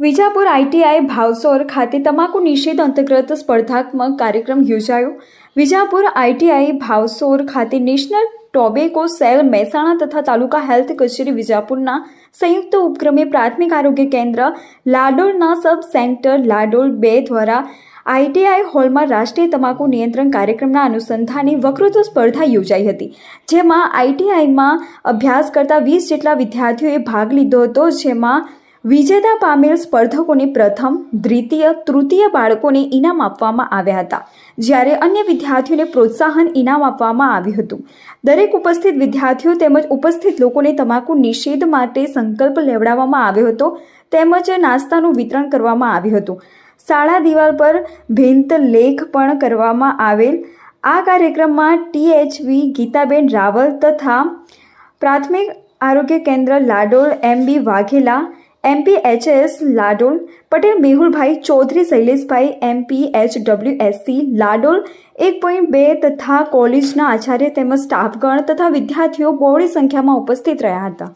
Vijapur ITI ભાવસોર ખાતે તમાકુ નિષેધ અંતર્ગત સ્પર્ધાત્મક કાર્યક્રમ યોજાયો. વિજાપુર આઈટીઆઈ ભાવસોર ખાતે નેશનલ ટોબેકો સેલ મહેસાણા તથા તાલુકા હેલ્થ કચેરી વિજાપુરના સંયુક્ત ઉપક્રમે પ્રાથમિક આરોગ્ય કેન્દ્ર લાડોળના સબ સેન્ટર લાડોળ બે દ્વારા આઈટીઆઈ હોલમાં રાષ્ટ્રીય તમાકુ નિયંત્રણ કાર્યક્રમના અનુસંધાને વકૃત્વ સ્પર્ધા યોજાઈ હતી, જેમાં આઈટીઆઈમાં અભ્યાસ કરતા વીસ જેટલા વિદ્યાર્થીઓએ ભાગ લીધો હતો, જેમાં વિજેતા પામેલ સ્પર્ધકોને પ્રથમ, દ્વિતીય, તૃતીય બાળકોને ઇનામ આપવામાં આવ્યા હતા, જ્યારે અન્ય વિદ્યાર્થીઓને પ્રોત્સાહન ઇનામ આપવામાં આવ્યું હતું. દરેક ઉપસ્થિત વિદ્યાર્થીઓ તેમજ ઉપસ્થિત લોકોને તમાકુ નિષેધ માટે સંકલ્પ લેવડાવવામાં આવ્યો હતો, તેમજ નાસ્તાનું વિતરણ કરવામાં આવ્યું હતું. શાળા દિવાલ પર ભિંત લેખ પણ કરવામાં આવેલ. આ કાર્યક્રમમાં ટીએચવી ગીતાબેન રાવલ તથા પ્રાથમિક આરોગ્ય કેન્દ્ર Ladol MB Vaghela MP HS Ladol, Patel Mehulbhai Chaudhary, Shaileshbhai MP H WSC Ladol, એક પોઈન્ટ બે તથા કોલેજના આચાર્ય તેમજ સ્ટાફગણ તથા વિદ્યાર્થીઓ બહોળી સંખ્યામાં ઉપસ્થિત રહ્યા હતા.